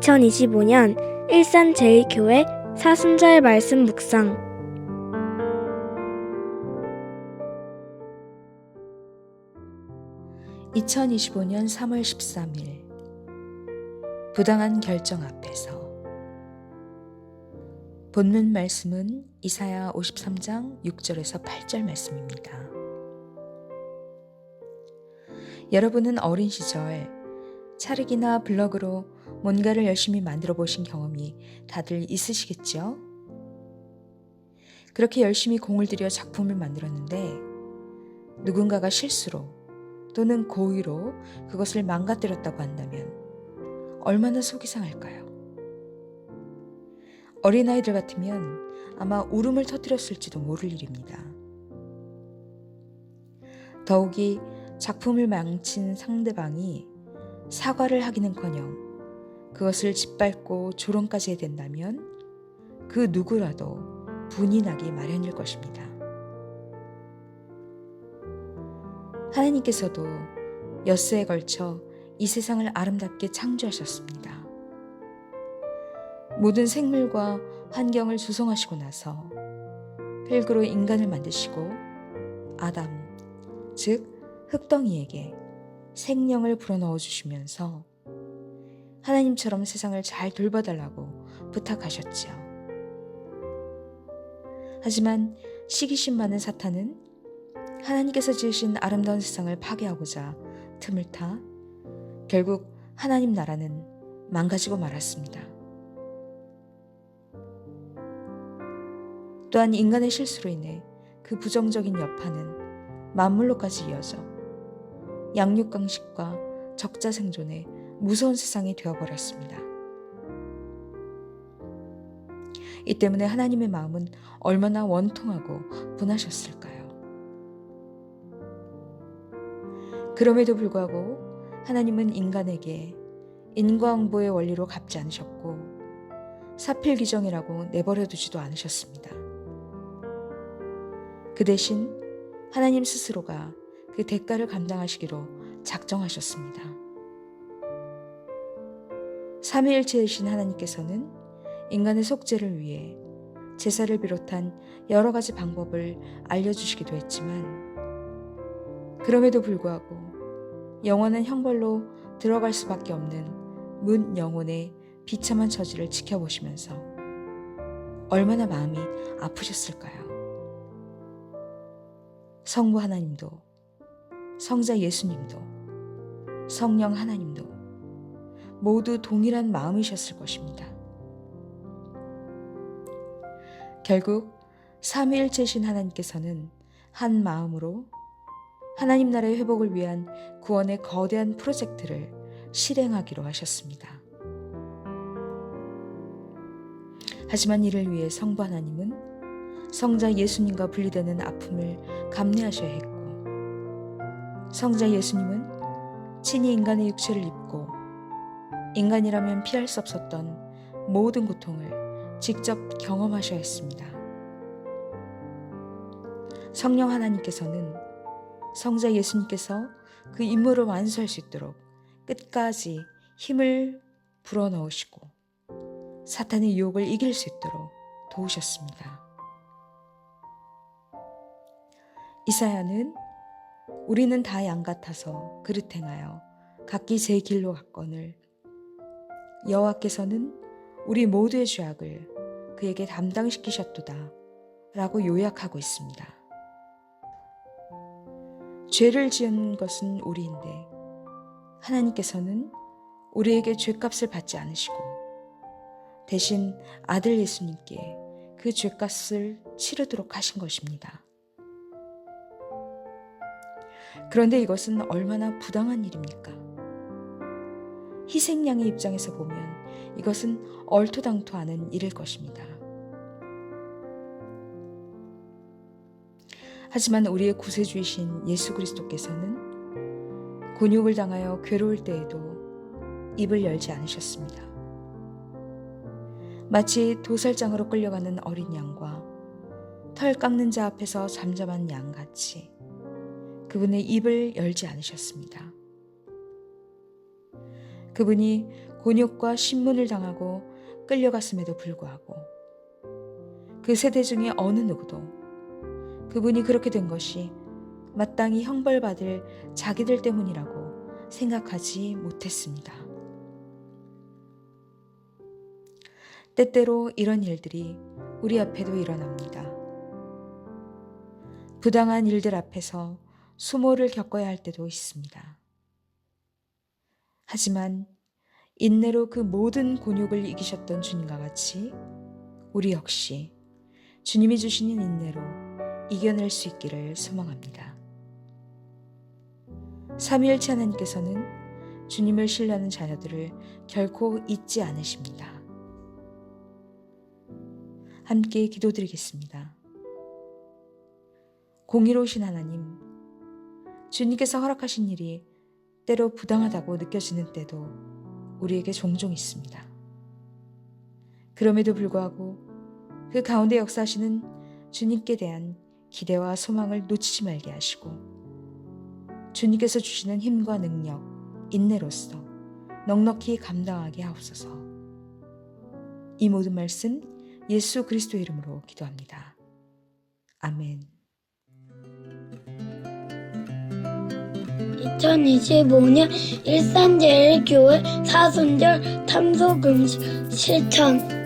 2025년 일산제일교회 사순절 말씀 묵상. 2025년 3월 13일. 부당한 결정 앞에서. 본문 말씀은 이사야 53장 6절에서 8절 말씀입니다. 여러분은 어린 시절 차르기나 블럭으로 뭔가를 열심히 만들어 보신 경험이 다들 있으시겠죠? 그렇게 열심히 공을 들여 작품을 만들었는데 누군가가 실수로 또는 고의로 그것을 망가뜨렸다고 한다면 얼마나 속이 상할까요? 어린아이들 같으면 아마 울음을 터뜨렸을지도 모를 일입니다. 더욱이 작품을 망친 상대방이 사과를 하기는커녕 그것을 짓밟고 조롱까지 해야 된다면 그 누구라도 분이 나기 마련일 것입니다. 하나님께서도 엿새에 걸쳐 이 세상을 아름답게 창조하셨습니다. 모든 생물과 환경을 조성하시고 나서 흙으로 인간을 만드시고 아담, 즉 흙덩이에게 생명을 불어넣어 주시면서 하나님처럼 세상을 잘 돌봐달라고 부탁하셨지요. 하지만 시기심 많은 사탄은 하나님께서 지으신 아름다운 세상을 파괴하고자 틈을 타 결국 하나님 나라는 망가지고 말았습니다. 또한 인간의 실수로 인해 그 부정적인 여파는 만물로까지 이어져 양육강식과 적자 생존의 무서운 세상이 되어버렸습니다. 이 때문에 하나님의 마음은 얼마나 원통하고 분하셨을까요? 그럼에도 불구하고 하나님은 인간에게 인과응보의 원리로 갚지 않으셨고 사필귀정이라고 내버려 두지도 않으셨습니다. 그 대신 하나님 스스로가 그 대가를 감당하시기로 작정하셨습니다. 삼위일체이신 하나님께서는 인간의 속죄를 위해 제사를 비롯한 여러 가지 방법을 알려주시기도 했지만 그럼에도 불구하고 영원한 형벌로 들어갈 수밖에 없는 문 영혼의 비참한 처지를 지켜보시면서 얼마나 마음이 아프셨을까요? 성부 하나님도 성자 예수님도 성령 하나님도 모두 동일한 마음이셨을 것입니다. 결국 삼위일체신 하나님께서는 한 마음으로 하나님 나라의 회복을 위한 구원의 거대한 프로젝트를 실행하기로 하셨습니다. 하지만 이를 위해 성부 하나님은 성자 예수님과 분리되는 아픔을 감내하셔야 했고, 성자 예수님은 친히 인간의 육체를 입고 인간이라면 피할 수 없었던 모든 고통을 직접 경험하셔야 했습니다. 성령 하나님께서는 성자 예수님께서 그 임무를 완수할 수 있도록 끝까지 힘을 불어넣으시고 사탄의 유혹을 이길 수 있도록 도우셨습니다. 이사야는 우리는 다 양 같아서 그릇 행하여 각기 제 길로 갔거늘 여호와께서는 우리 모두의 죄악을 그에게 담당시키셨도다 라고 요약하고 있습니다. 죄를 지은 것은 우리인데 하나님께서는 우리에게 죄값을 받지 않으시고 대신 아들 예수님께 그 죄값을 치르도록 하신 것입니다. 그런데 이것은 얼마나 부당한 일입니까? 희생양의 입장에서 보면 이것은 얼토당토하는 일일 것입니다. 하지만 우리의 구세주이신 예수 그리스도께서는 곤욕을 당하여 괴로울 때에도 입을 열지 않으셨습니다. 마치 도살장으로 끌려가는 어린 양과 털 깎는 자 앞에서 잠잠한 양 같이 그분의 입을 열지 않으셨습니다. 그분이 곤욕과 신문을 당하고 끌려갔음에도 불구하고 그 세대 중에 어느 누구도 그분이 그렇게 된 것이 마땅히 형벌받을 자기들 때문이라고 생각하지 못했습니다. 때때로 이런 일들이 우리 앞에도 일어납니다. 부당한 일들 앞에서 수모를 겪어야 할 때도 있습니다. 하지만 인내로 그 모든 곤욕을 이기셨던 주님과 같이 우리 역시 주님이 주시는 인내로 이겨낼 수 있기를 소망합니다. 삼위일체 하나님께서는 주님을 신뢰하는 자녀들을 결코 잊지 않으십니다. 함께 기도드리겠습니다. 공의로우신 하나님, 주님께서 허락하신 일이 때로 부당하다고 느껴지는 때도 우리에게 종종 있습니다. 그럼에도 불구하고 그 가운데 역사하시는 주님께 대한 기대와 소망을 놓치지 말게 하시고 주님께서 주시는 힘과 능력, 인내로서 넉넉히 감당하게 하옵소서. 이 모든 말씀 예수 그리스도 이름으로 기도합니다. 아멘. 2025년 일산제일교회 사순절 탐소금식 실천